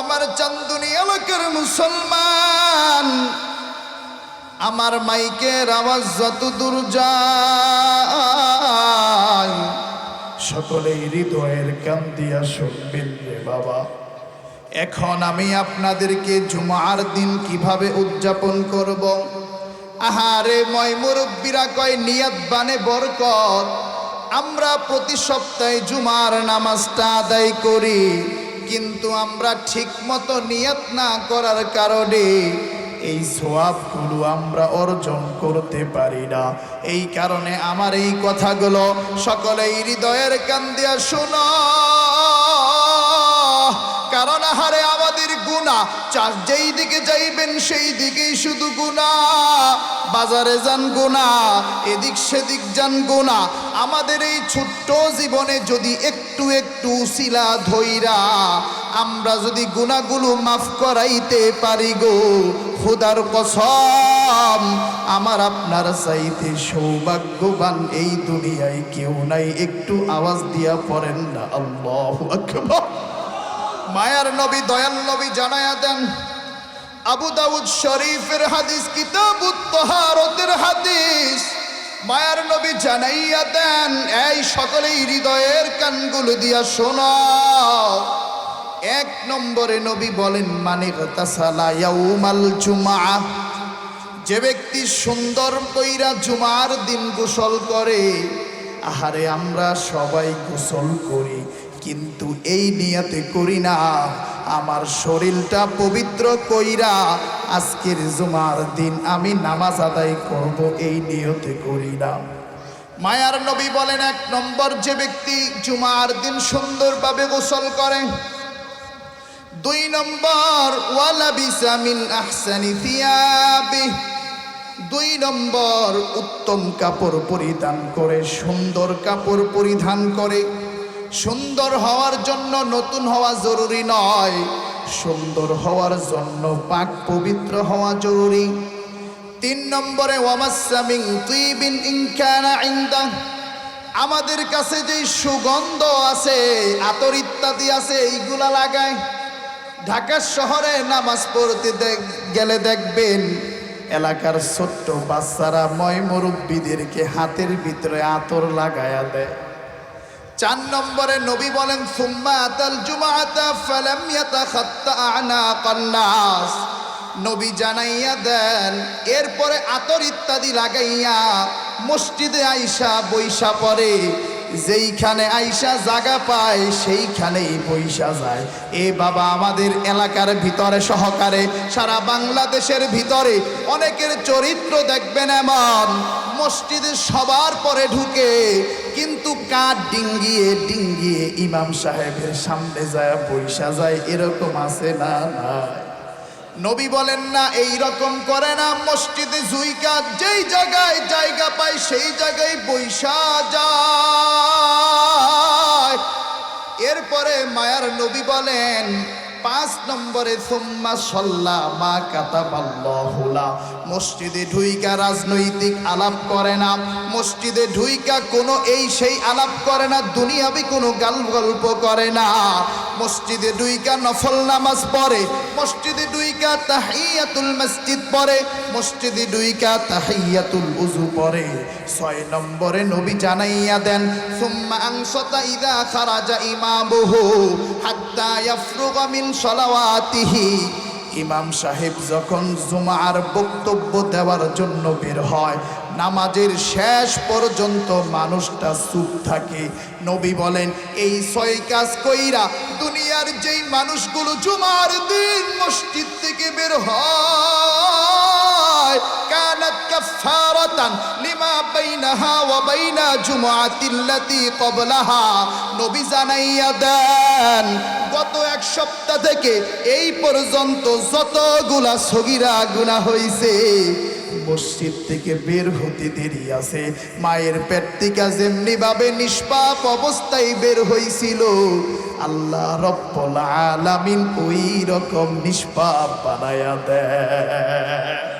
আমার চান্দুনি এলাকার মুসলমান। আমার মাইকের আওয়াজ যত দূর যায়, সকলেই হৃদয়ের কান দিয়া শুনবেন রে বাবা। এখন আমি আপনাদেরকে জুমার দিন কীভাবে উদযাপন করব? আহারে, ময় মুরব্বীরা কয়, নিয়াত বানে বরকত। আমরা প্রতি সপ্তাহে জুমার নামাজটা আদায় করি। কিন্তু আমরা ঠিক মতো নিয়াত না করার কারণে এই সোয়াবগুলো আমরা অর্জন করতে পারি না। এই কারণে আমার এই কথাগুলো সকলেই হৃদয়ের কান দিয়া শোনো। কারণ হারে গুণা চার যেই দিকে যাইবেন, সেই দিকেই শুধু গুণা বাজারে যান গুণা এদিক সেদিক যান গুণা আমাদের এই ছোট্ট জীবনে যদি একটু একটু শিলা ধইরা আমরা যদি গুণাগুলো মাফ করাইতে পারি গো, খুদার কসম, আমার আপনার চাইতে সৌভাগ্যবান এই দুনিয়ায় কেউ নাই। একটু আওয়াজ দিয়া পড়েন না, আল্লাহ আকবার। মায়ার নবী, দয়াল নবী জানায়া দেন, আবু দাউদ শরীফের হাদিস কিতাবুত তহারতের হাদিস। মায়ার নবী জানাইয়া দেন, এই সকলেই হৃদয়ের কানগুলো দিয়া শোনাও এক নম্বরে নবী বলেন মানে ইয়াউমাল জুমা যে ব্যক্তি সুন্দর কইরা জুমার দিন গোসল করে, আহারে আমরা সবাই গোসল করি। কিন্তু এই নিয়াতে করি না। আমার শরীরটা পবিত্র কইরা আজকের জুমার দিন আমি নামাজ আদায় করব, এই নিয়তে করি না। মায়ার নবী বলেন, এক নম্বর যে ব্যক্তি জুমার দিন সুন্দরভাবে গোসল করে, দুই নম্বর, ওয়ালা বিসামিন আহসানি থিয়াবি দুই নম্বর, উত্তম কাপড় পরিধান করে, সুন্দর কাপড় পরিধান করে সুন্দর হওয়ার জন্য নতুন হওয়া জরুরি নয়। সুন্দর হওয়ার জন্য পাক পবিত্র হওয়া জরুরি। তিন নম্বরে আমাদের কাছে যে সুগন্ধ আছে, আতর ইত্যাদি আছে, এইগুলা লাগায়। ঢাকা শহরে নামাজ পড়তে দেখ- গেলে দেখবেন, এলাকার ছোট্ট বাচ্চারা ময় মুরব্বীদেরকে হাতের ভিতরে আতর লাগায়া দেয়। চার নম্বরে নবী বলেন, সুম্মা নবী জানাইয়া দেন, এরপরে আতর ইত্যাদি লাগাইয়া মসজিদে আইসা বৈশা পড়ে। যেইখানে আইসা জাগা পায়, সেইখানেই বৈশা যায়। এ বাবা আমাদের এলাকার ভিতরে সহকারে, সারা বাংলাদেশের ভিতরে অনেকের চরিত্র দেখবেন এমন, মসজিদে সবার পরে ঢুকে, কিন্তু কাঠ ডিঙ্গিয়ে ডিঙ্গিয়ে ইমাম সাহেবের সামনে যায় বৈশা যায়, এরকম আছে না না নবী বলেন না, এই রকম করে না। মসজিদে জুইকা যেই জায়গায় জায়গা পায়, সেই জায়গায় বৈশা যায়। এরপরে মায়ার নবী বলেন, পাঁচ নম্বরে, সুম্মা সল্লা মা কাতাবাল্লাহুলা মসজিদে ঢুইকা রাজনৈতিক আলাপ করে না। মসজিদে ঢুইকা কোনো এই সেই আলাপ করে না। দুনিয়াবি কোনো গাল গল্প করে না। মসজিদে ঢুইকা নফল নামাজ পড়ে, মসজিদে ঢুইকা তাহিয়াতুল মসজিদ পড়ে, মসজিদে ঢুইকা তাহিয়াতুল উজু পড়ে। ছয় নম্বরে নবী জানাইয়া দেন, সুম্মা আংসতা ইদা খারাজা ইমামুহু হাত্তা ইয়াফরুগা মিন সলাওয়াতিহি। ইমাম সাহেব যখন জুমার বক্তব্য দেওয়ার জন্য বের হয় নামাজের শেষ পর্যন্ত মানুষটা চুপ থাকে। নবী বলেন, এই ছয় কাজ কইরা দুনিয়ার যেই মানুষগুলো জুমার দিন মসজিদ থেকে বের হয়, কানাত কাফারাতান লিমা বাইনাহা ওয়া বাইনা জুমআতিল্লাতি ক্বাবলাহা। নবী জানাইয়া দেন, গত এক সপ্তাহ থেকে এই পর্যন্ত যতগুলা সগিরা গুনাহ হইছে মসজিদ থেকে বের হতে দেরি আছে। মায়ের পেট থেকে যেমনি ভাবে নিষ্পাপ অবস্থায় বের হইছিল, আল্লাহ রব্বুল আলামিন ওই রকম নিষ্পাপ বানায়া দেয়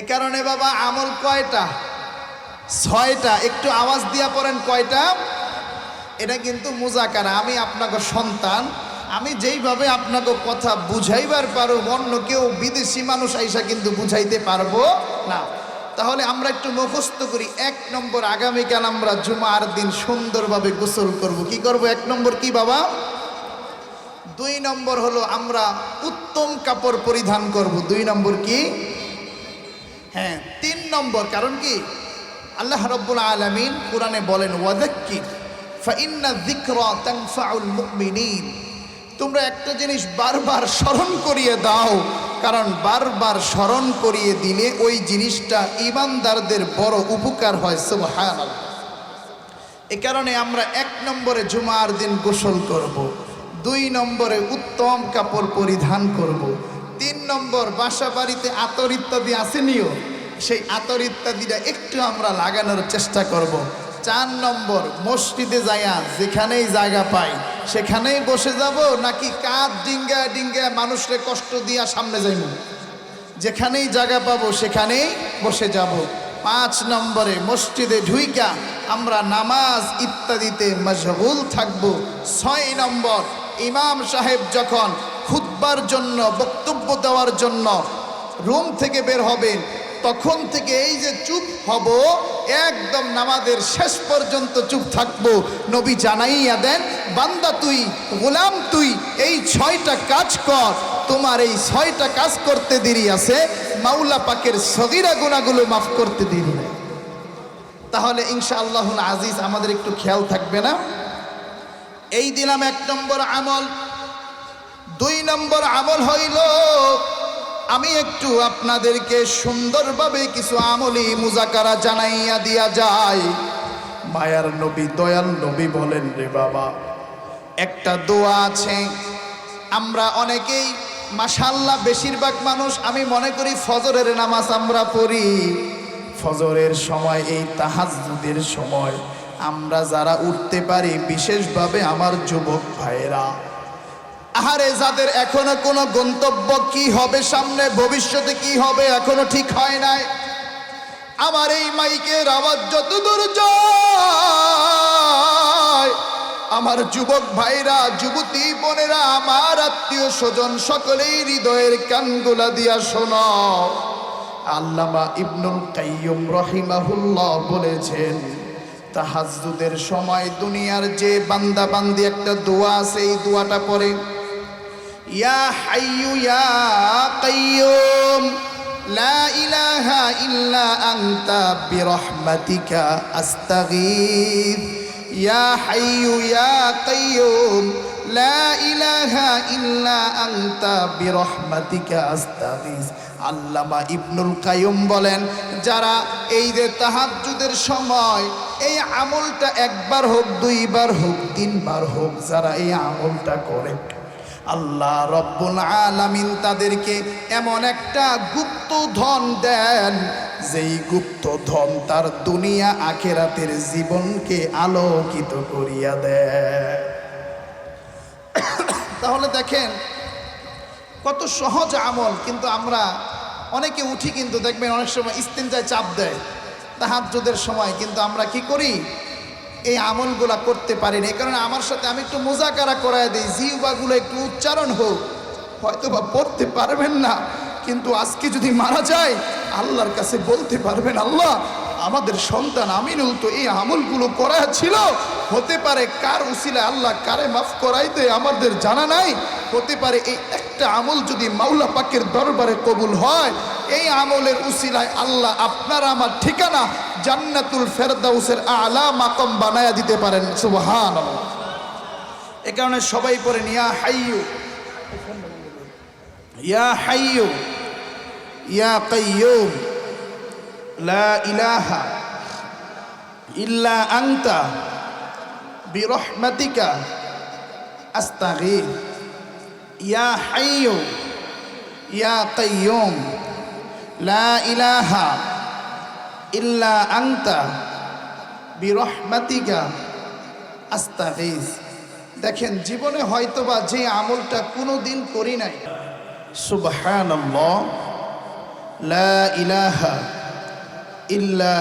এ কারণে বাবা আমল কয়টা? ছয়টা। একটু আওয়াজ দিয়া পড়েন, কয়টা? এটা কিন্তু মুজাকারা। আমি আপনাকে সন্তান আমি যেইভাবে আপনাকে কথা বুঝাইবার পারো অন্য কেউ বিদেশি মানুষ আইসা কিন্তু বুঝাইতে পারব না। তাহলে আমরা একটু মুখস্থ করি, এক নম্বর আগামীকাল আমরা জুমার দিন সুন্দরভাবে গোসল করব। কি করব এক নম্বর কি বাবা? দুই নম্বর হলো আমরা উত্তম কাপড় পরিধান করব। দুই নম্বর কি? হ্যাঁ তিন নম্বর, কারণ কি? আল্লাহ রব্বুল আলমিন কোরআনে বলেন ওয়াদাক্কির ফাইন্না যিকরা তানফাউল মুমিনিন। তোমরা একটা জিনিস বারবার স্মরণ করিয়ে দাও, কারণ বারবার স্মরণ করিয়ে দিলে ওই জিনিসটা ইমানদারদের বড় উপকার হয়, সুবহানাল্লাহ এ কারণে আমরা এক নম্বরে জুমার দিন গোসল করব। দুই নম্বরে উত্তম কাপড় পরিধান করব। তিন নম্বর বাসা বাড়িতে আতর ইত্যাদি আসেনিও, সেই আতর ইত্যাদিটা একটু আমরা লাগানোর চেষ্টা করব। চার নম্বর মসজিদে যাইয়া যেখানেই জায়গা পাই সেখানেই বসে যাব নাকি কাঁধ ডিঙ্গা ডিঙ্গা মানুষরে কষ্ট দিয়া সামনে যাইব যেখানেই জায়গা পাবো সেখানেই বসে যাব। পাঁচ নম্বরে মসজিদে ঢুইকা আমরা নামাজ ইত্যাদিতে মশগুল থাকব। ছয় নম্বর, ইমাম সাহেব যখন খুতবার জন্য বক্তব্য দেওয়ার জন্য রুম থেকে বের হবেন তখন থেকে এই যে চুপ হব, একদম নামাজের শেষ পর্যন্ত চুপ থাকব। নবী জানাইয়া দেন, বান্দা তুই, গোলাম তুই, এই ছয়টা কাজ কর। তোমার এই ছয়টা কাজ করতে দেরি আছে, মাওলা পাকের সগিরা গুণাগুলো মাফ করতে দেরি নেই। তাহলে ইনশা আল্লাহ আজিজ, আমাদের একটু খেয়াল থাকবে না? এই দিলাম এক নম্বর আমল। দুই নম্বর আমল হইল আমি একটু আপনাদেরকে সুন্দরভাবে কিছু আমলি মুজাকারা জানাইয়া দিয়া যায় মায়ার নবী, দয়াল নবী বলেন, রে বাবা, একটা দোয়া আছে। আমরা অনেকেই মাসাল্লাহ বেশিরভাগ মানুষ, আমি মনে করি ফজরের নামাজ আমরা পড়ি। ফজরের সময়, এই তাহাজুদের সময় আমরা যারা উঠতে পারি, বিশেষভাবে আমার যুবক ভাইয়েরা আহারে যাদের এখনও কোনো গন্তব্য কি হবে, সামনে ভবিষ্যতে কি হবে এখনও ঠিক হয় নাই। আমার এই মাইকের আওয়াজ যত দূর আমার যুবক ভাইরা, যুবতী বোনেরা, আমার আত্মীয় স্বজন, সকলেই হৃদয়ের কানগুলা দিয়া শোনো। আল্লামা ইবনুল কাইয়ুম রহিমাহুল্লাহ বলেছেন, তাহাজ্জুদের সময় দুনিয়ার যে বান্দা বান্দি একটা দোয়া আছে, এই দোয়াটা পড়ে ইয়া হাইয়ু ইয়া লা ইলাহা ইল্লা আনতা বিরহমাতিকা আস্তাগীথ ইয়া হাইয়ু ইয়া লা ইলাহা ইল্লা আনতা বিরহমাতিকা আস্তাগীথ আল্লামা ইবনুল কাইয়ুম বলেন, যারা এই যে তাহাজ্জুদের সময় এই আমলটা একবার হোক, দুইবার হোক, তিনবার হোক, যারা এই আমলটা করে। আল্লাহ রব্বুল আলামিন তাদেরকে এমন একটা গুপ্ত ধন দেন, যেই গুপ্ত ধন তার দুনিয়া আখেরাতের জীবনকে আলোকিত করিয়া দেয়। তাহলে দেখেন, কত সহজ আমল, কিন্তু আমরা অনেকে উঠি কিন্তু দেখবেন অনেক সময় ইস্তেঞ্জায় চাপ দেয়, তাহাজ্জুদের সময়, কিন্তু আমরা কি করি? এই আমলগুলা করতে পারি না এই কারণে আমার সাথে আমি একটু মোজাকারা করায় দিই জিউবাগুলো একটু উচ্চারণ হোক। হয়তো বা পড়তে পারবেন না, কিন্তু আজকে যদি মারা যায়, আল্লাহর কাছে বলতে পারবেন, আল্লাহ, আমাদের সন্তান আমিনুল তো এই আমলগুলো করা ছিল। হতে পারে কার উসিলা আল্লাহ কারে মাফ করাইতে আমাদের জানা নাই। হতে পারে এই একটা আমল যদি মাওলা পাকের দরবারে কবুল হয় এই আমলের উসিলায় আল্লাহ আপনার আমার ঠিকানা জান্নাতুল ফেরদাউসের আলা মাকম বানায়া দিতে পারেন। সুবহান এ কারণে সবাই পড়েন, ইয়া হাইয়ু ইয়া হাইয়ু, ইয়া কাইয়ুম, লা ইলাহা ইল্লা আনতা বিরহমাতিকা আস্তাগীথ ইয়া হাইয়ু, ইয়া কাইয়ুম লা ইলাহা ইল্লা আস্তাগীথ দেখেন, জীবনে হয়তোবা যে আমলটা কোনো দিন করি নাই। সুবহানাল্লাহ, লা ইলাহা ইল্লা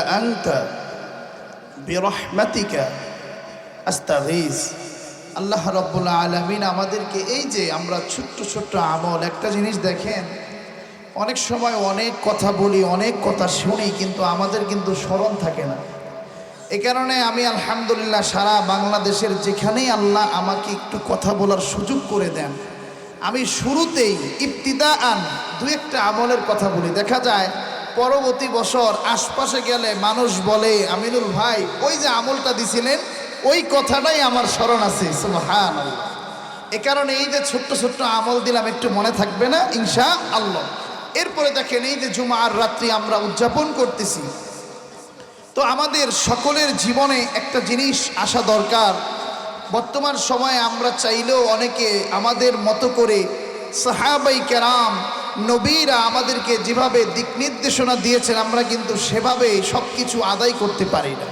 আস্তাগীথ আল্লাহ রব্বুল্লা আলমিন আমাদেরকে এই যে আমরা ছোট্ট ছোট্ট আমল, একটা জিনিস দেখেন অনেক সময় অনেক কথা বলি, অনেক কথা শুনি, কিন্তু আমাদের কিন্তু স্মরণ থাকে না। এ কারণে আমি আলহামদুলিল্লাহ সারা বাংলাদেশের যেখানেই আল্লাহ আমাকে একটু কথা বলার সুযোগ করে দেন, আমি শুরুতেই ইফতিদা আন দু একটা আমলের কথা বলি। দেখা যায়, পরবর্তী বছর আশপাশে গেলে মানুষ বলে, আমিনুল ভাই, ওই যে আমলটা দিছিলেন, ওই কথাটাই আমার স্মরণ আছে। সুবহান এ কারণে এই যে ছোট্ট ছোট্ট আমল দিলাম, একটু মনে থাকবে না? ইনশা আল্লাহ এরপরে দেখেন এই যে জুমার রাত্রি আমরা উদযাপন করতেছি। তো আমাদের সকলের জীবনে একটা জিনিস আসা দরকার। বর্তমান সময়ে আমরা চাইলেও অনেকে আমাদের মতো করে সাহাবাই কেরাম, নবীরা আমাদেরকে যেভাবে দিক নির্দেশনা দিয়েছেন, আমরা কিন্তু সেভাবে সব কিছু আদায় করতে পারি না।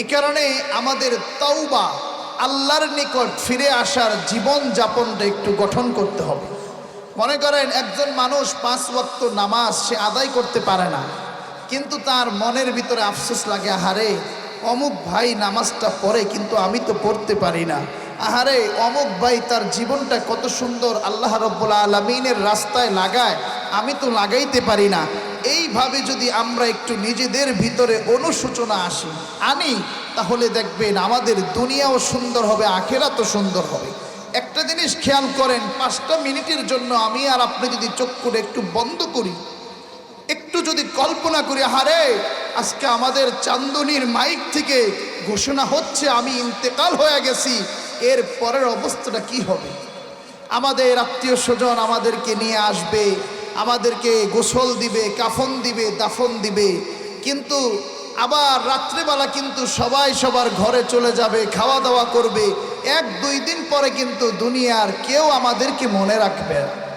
এ কারণে আমাদের তওবা আল্লাহর নিকট ফিরে আসার জীবন যাপনটা একটু গঠন করতে হবে। মনে করেন একজন মানুষ পাঁচ ওয়াক্ত নামাজ সে আদায় করতে পারে না, কিন্তু তার মনের ভিতরে আফসোস লাগে, আহারে, অমুক ভাই নামাজটা পড়ে কিন্তু আমি তো পড়তে পারি না। আহারে, অমুক ভাই তার জীবনটা কত সুন্দর আল্লাহ রব্বুল্লা আলমিনের রাস্তায় লাগায়, আমি তো লাগাইতে পারি না। এইভাবে যদি আমরা একটু নিজেদের ভিতরে অনুশোচনা আসি, আনি, তাহলে দেখবেন আমাদের দুনিয়াও সুন্দর হবে আখেরা তো সুন্দর হবে। একটা জিনিস খেয়াল করেন, পাঁচটা মিনিটের জন্য আমি আর আপনি যদি চোখ করে একটু বন্ধ করি, একটু যদি কল্পনা করি হারে আজকে আমাদের চান্দনির মাইক থেকে ঘোষণা হচ্ছে আমি ইন্তেকাল হয়ে গেছি, এর পরের অবস্থাটা কি হবে? আমাদের আত্মীয় স্বজন আমাদেরকে নিয়ে আসবে, আমাদেরকে গোসল দিবে, কাফন দিবে, দাফন দিবে, কিন্তু আবার রাত্রেবেলা কিন্তু সবাই সবার ঘরে চলে যাবে, খাওয়া দাওয়া করবে এক, দুই দিন পরে কিন্তু দুনিয়ার কেউ আমাদেরকে মনে রাখবে না।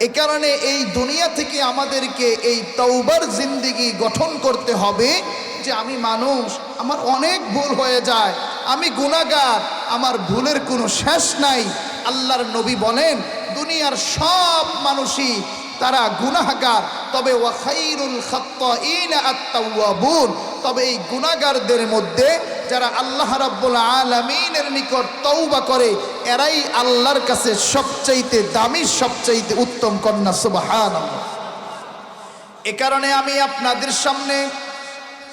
এ কারণে এই দুনিয়া থেকে আমাদেরকে এই তৌবার জিন্দিগি গঠন করতে হবে যে আমি মানুষ, আমার অনেক ভুল হয়ে যায়, আমি গুণাগার আমার ভুলের কোনো শেষ নাই। আল্লাহর নবী বলেন, দুনিয়ার সব মানুষই তারা গুনাহগার। তবে ওয়াখাইরুল খাত্তাইন আত-তাওয়াবুন, তবে এই গুনাহগারদের মধ্যে যারা আল্লাহ রাব্বুল আলামিনের নিকট তওবা করে, এরাই আল্লাহর কাছে সবচাইতে দামি, সবচাইতে উত্তম কন্যা, সুবহানাল্লাহ। এ কারণে আমি আপনাদের সামনে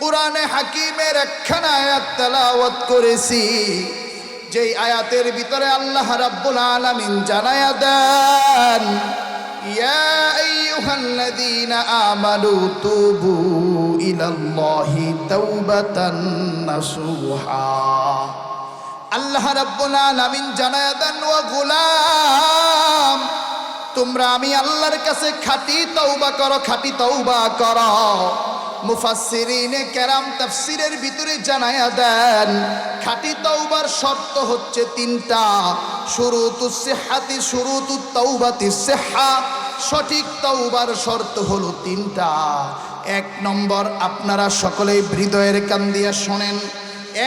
কোরআনে হাকিমের একখানা আয়াত তেলাওয়াত করেছি। যেই আয়াতের ভিতরে আল্লাহ রাব্বুল আলামিন জানায়া দেন ইয়া আইয়ুহাল্লাযীনা আমানু তুবু ইলাল্লাহি তাওবাতান নাসুহা আল্লাহ রাব্বুল আলামিন জানায়া দেন, ও গোলাম, তোমরা আমি আল্লাহর কাছে খাটি তৌবা করো, খাটি তৌবা করো। মুফাসসিরিনে কেরাম তাফসিরের ভিতরে জানায়া দেন, খাঁটি তওবার শর্ত হচ্ছে তিনটা। শুরুতুস সিহহাতি শুরুতুত তাওবাতি সিহহা সঠিক তওবার শর্ত হলো তিনটা। এক নম্বর, আপনারা সকলেই হৃদয়ের কান দিয়া শোনেন।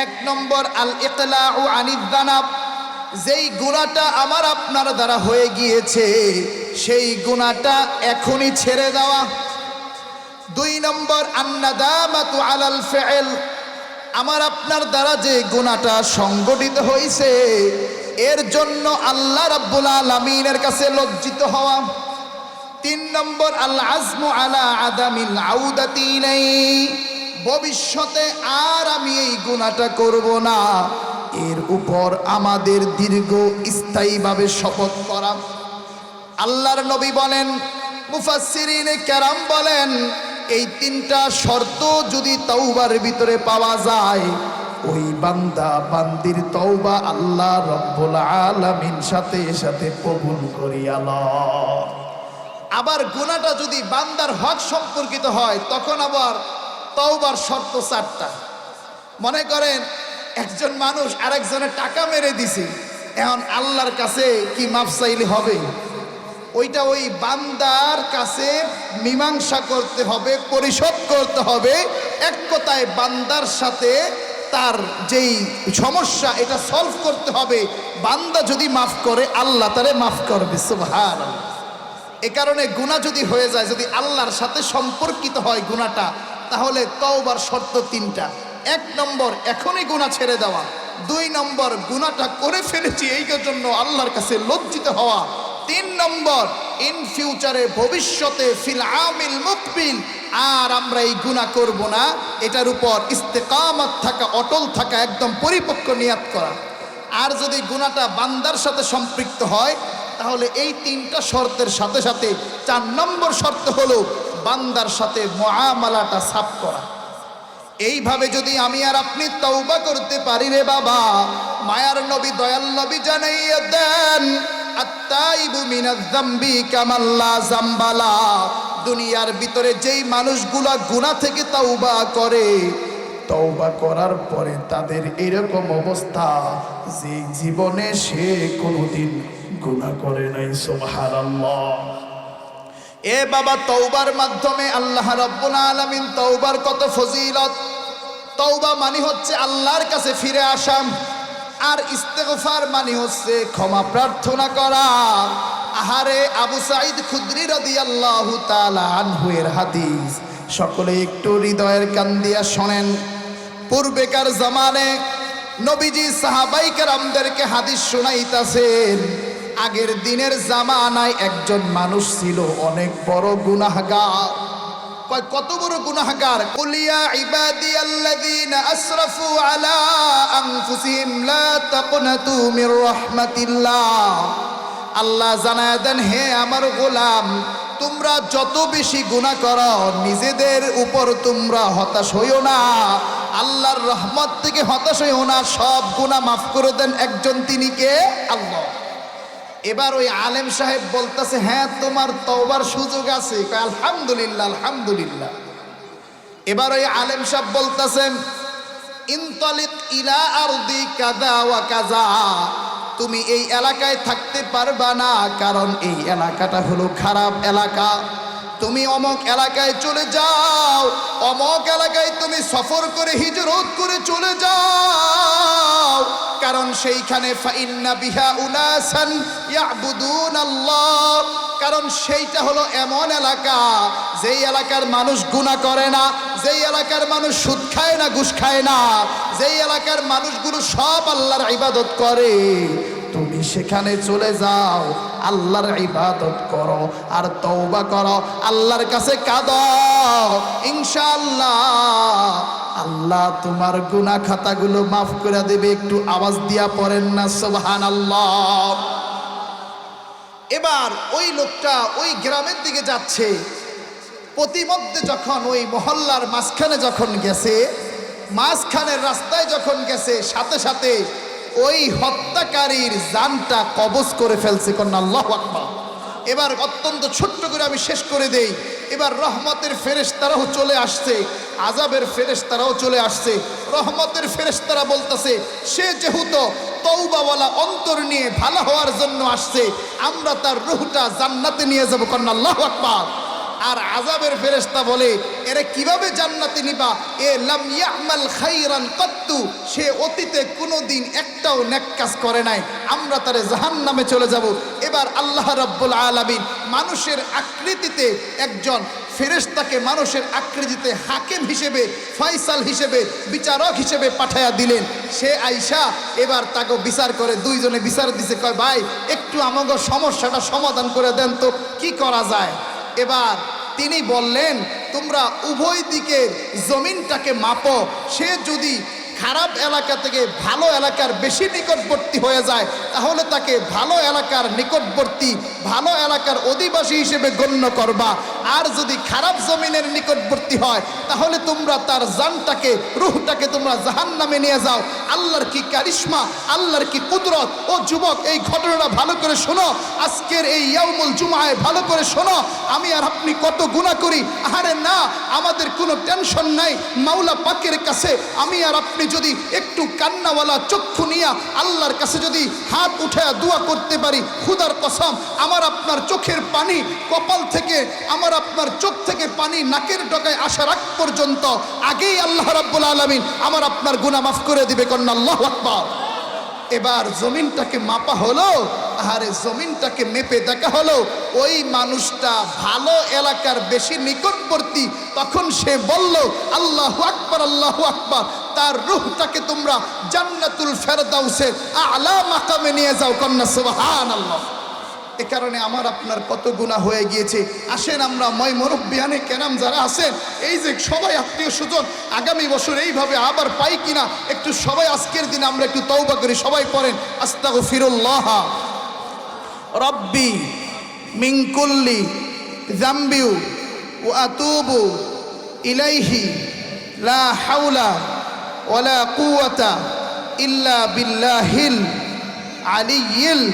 এক নম্বর, আল ইকলাউ আনিদানাব যেই গুণাটা আমার আপনার দ্বারা হয়ে গিয়েছে, সেই গুণাটা এখনই ছেড়ে দেওয়া। দুই নম্বর, আন্নাদামাতু আলাল ফেল আমার আপনার দ্বারা যে গুণাটা সংগঠিত হয়েছে এর জন্য আল্লাহ রাব্বুল আলামিনের কাছে লজ্জিত হওয়া। তিন নম্বর, আল আজমু আলা আদামিল আউদাতি নেই ভবিষ্যতে আর আমি এই গুণাটা করব না। এর উপর আমাদের দীর্ঘ স্থায়ীভাবে শপথ করা। আল্লাহর নবী বলেন মুফাসসিরিনে কেরাম বলেন এই তিনটা শর্ত যদি তওবার ভিতরে পাওয়া যায়, ওই বান্দা, বান্দির তওবা আল্লাহ রব্বুল আলামিন সাথে সাথে কবুল করিয়া লয় আবার গুণাটা যদি বান্দার হক সম্পর্কিত হয়, তখন আবার তওবার শর্ত চারটা। মনে করেন, একজন মানুষ আরেকজনের টাকা মেরে দিছে, এখন আল্লাহর কাছে কি মাপ চাইলে হবে? ওইটা ওই বান্দার কাছে মীমাংসা করতে হবে, পরিশোধ করতে হবে। এক কথায় বান্দার সাথে তার যেই সমস্যা, এটা সলভ করতে হবে। বান্দা যদি মাফ করে, আল্লাহ তারে মাফ করবে, সুবহানাল্লাহ। এ কারণে গুণা যদি হয়ে যায়, যদি আল্লাহর সাথে সম্পর্কিত হয় গুণাটা তাহলে তওবার শর্ত তিনটা। এক নম্বর, এখনই গুণা ছেড়ে দেওয়া। দুই নম্বর গুণাটা করে ফেলেছি, এই জন্য আল্লাহর কাছে লজ্জিত হওয়া। তিন নম্বর ইন ফিউচারে ভবিষ্যতে ফিল আমিল মুকবিল আর আমরা এই গুণা করব না। এটার উপর ইস্তেকামত থাকা, অটল থাকা, একদম পরিপক্ক নিয়াত করা। আর যদি গুণাটা বান্দার সাথে সম্পৃক্ত হয়, তাহলে এই তিনটা শর্তের সাথে সাথে চার নম্বর শর্ত হলো বান্দার সাথে মহামালাটা সাফ করা। এইভাবে যদি আমি আর আপনি তৌবা করতে পারি রে বাবা, মায়ার নবী, দয়াল নবী জানাইয়া দেন। দুনিয়ার ভিতরে যেই মানুষগুলা গুনাহ থেকে তওবা করে, তওবা করার পরে তাদের এরকম অবস্থা যে জীবনে সে কোনোদিন গুনাহ করে নাই, সুবহানাল্লাহ। এ বাবা তৌবার মাধ্যমে আল্লাহ রব্বুল আলামিন তৌবার কত ফজিলত। তৌবা মানে হচ্ছে আল্লাহর কাছে ফিরে আসা আর ইস্তেগফার মানে হচ্ছে ক্ষমা প্রার্থনা করা। আহারে আবু সাইদ খুদরি রাদিয়াল্লাহু তাআলা আনহু এর হাদিস। সকলে একটু হৃদয়ের কান দিয়া শোনেন। পূর্বেকার জামানে নবীজি সাহাবাই কেরামদেরকে হাদিস শোনাইতাছেন, আগের দিনের জামানায় একজন মানুষ ছিল অনেক বড় গুনাহগার। কয়, কত বড় গুনাহগার? কুলিয়া ইবাদি আল্লাযীনা আসরাফু আলা আনফুসিহিম লা তাকনাতু মির রাহমাতিল্লাহ। আল্লাহ জানায় দেন, হে আমার গোলাম, তোমরা যত বেশি গুনাহ করো, নিজেদের উপর তোমরা হতাশ হইও না। আল্লাহর রহমত থেকে হতাশ হইও না। সব গুনাহ মাফ করে দেন একজন, তিনি কে? আল্লাহ। এবার ওই আলেম সাহেব বলতেছে হ্যাঁ তোমার তওবার সুযোগ আছে। আলহামদুলিল্লাহ আলহামদুলিল্লাহ। এবার ওই আলেম সাহেব বলতেছেন ইনতলিক ইলা আরদি কাদা ওয়া কাজা তুমি এই এলাকায় থাকতে পারবা না, কারণ এই এলাকাটা হলো খারাপ এলাকা। তুমি অমক এলাকায় চলে যাও, অমক এলাকায় তুমি সফর করে হিজরত করে চলে যাও। কারণ সেইখানে ফাইন্না বিহা উনাসান ইয়াবুদুন আল্লাহ কারণ সেইটা হলো এমন এলাকা যেই এলাকার মানুষ গুনাহ করে না, যেই এলাকার মানুষ সুদ খায় না, ঘুষ খায় না, যেই এলাকার মানুষগুলো সব আল্লাহর ইবাদত করে। তুমি সেখানে চলে যাও, আল্লাহর ইবাদত করো আর তওবা করো, আল্লাহর কাছে কাঁদো, ইনশাআল্লাহ। আল্লাহ তোমার গুনাহ খাতাগুলো মাফ করে দেবে, একটু আওয়াজ দিয়া পড়েন না সোহান আল্লাহ এবার ওই লোকটা ওই গ্রামের দিকে যাচ্ছে। প্রতিমধ্যে যখন ওই মহল্লার মাঝখানে যখন গেছে, মাঝখানের রাস্তায় যখন গেছে, সাথে সাথে ওই হত্যাকারীর জানটা কবজ করে ফেলছে, কন্যা আল্লাহ আকবার। এবার অত্যন্ত ছোট্ট করে আমি শেষ করে দেই। এবার রহমতের ফেরেশতারাও চলে আসছে আজাবের ফেরেশতারাও চলে আসছে। রহমতের ফেরেশতারা বলতেছে, সে যেহেতু তৌবাওয়ালা অন্তর নিয়ে ভালো হওয়ার জন্য আসছে, আমরা তার রুহটা জান্নাতে নিয়ে যাব কন্যা, আল্লাহ আকবার। আর আজাবের ফেরেশতা বলে, এরা কীভাবে জান্নাতে নিবা? এ লাম ইয়ামাল খাইরান কত্তু। সে অতীতে কোনোদিন একটাও নেক কাজ করে নাই। আমরা তারে জাহান্নামে চলে যাব। এবার আল্লাহ রাব্বুল আলামিন মানুষের আকৃতিতে একজন ফেরেশতাকে মানুষের আকৃতিতে হাকিম হিসেবে, ফয়সাল হিসেবে, বিচারক হিসেবে পাঠায়া দিলেন। সে আইসা এবার তাকে বিচার করে দুইজনে বিচার দিছে। কয়, ভাই, একটু আমাকে সমস্যাটা সমাধান করে দেন তো, কি করা যায়? এবার তিনি বললেন তোমরা উভয় দিকের জমিনটাকে মাপো। সে যদি খারাপ এলাকা থেকে ভালো এলাকার বেশি নিকটবর্তী হয়ে যায়, তাহলে তাকে ভালো এলাকার নিকটবর্তী, ভালো এলাকার অধিবাসী হিসেবে গণ্য করবা। আর যদি খারাপ জমিনের নিকটবর্তী হয়, তাহলে তোমরা তার জানটাকে, রুহটাকে তোমরা জাহান নামে নিয়ে যাও। আল্লাহর কি কারিশমা, আল্লাহর কি কুদরত? ও যুবক, এই ঘটনাটা ভালো করে শোনো। আজকের এই ইয়াউমুল জুমায় ভালো করে শোনো। আমি আর আপনি কত গুণা করি? আরে না, আমাদের কোনো টেনশন নাই। মাওলা পাকের কাছে আমি আর আপনি যদি একটু কান্নাওয়ালা চক্ষু নিয়া আল্লাহর কাছে যদি হাত উঠে দোয়া করতে পারি খুদার কসম, আমার আপনার চোখের পানি কপাল থেকে, আমার আপনার চোখ থেকে পানি নাকের ডগায় আসা রাখ পর্যন্ত আগেই আল্লাহ রাব্বুল আলামিন আমার আপনার গুনাহ মাফ করে দিবে, কন্যা আল্লাহ আকবার। এবার জমিনটাকে মাপা হলো আরে জমিনটাকে মেপে দেখা হলো, ওই মানুষটা ভালো এলাকার বেশি নিকটবর্তী। তখন সে বলল, আল্লাহ আকবর আল্লাহ আকবর, তার রুহটাকে তোমরা জান্নাতুল ফেরদাউসের আলা মাকামে নিয়ে যাও কন্যা, সুবহানাল্লাহ। এ কারণে আমার আপনার কত গুণা হয়ে গিয়েছে। আসেন আমরা ময় মুরব্বিয়ানে কেরাম যারা আছেন, এই যে সবাই আত্মীয় স্বজন, আগামী বছর এইভাবে আবার পাই কিনা, একটু সবাই আজকের দিনে আমরা একটু তৌবা করি, সবাই পড়েন, আস্তাগফিরুল্লাহ। রব্বি মিনকুল্লি জাম্বিউ ও আতুবু ইলাইহি লা হাউলা ওয়ালা কুয়াতা ইল্লা বিল্লাহিল আলিয়িল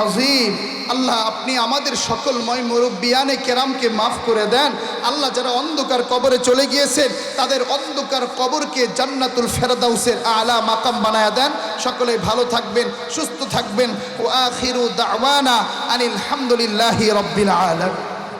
আজিম আল্লাহ, আপনি আমাদের সকল ময় মুরব্বিয়ানে কেরামকে মাফ করে দেন। আল্লাহ যারা অন্ধকার কবরে চলে গিয়েছেন, তাদের অন্ধকার কবরকে জান্নাতুল ফেরদাউসের আলা মাকাম বানায় দেন। সকলে ভালো থাকবেন, সুস্থ থাকবেন। ও আখিরু দাওয়ানা আনিল হামদুলিল্লাহি রব্বিল আলামিন।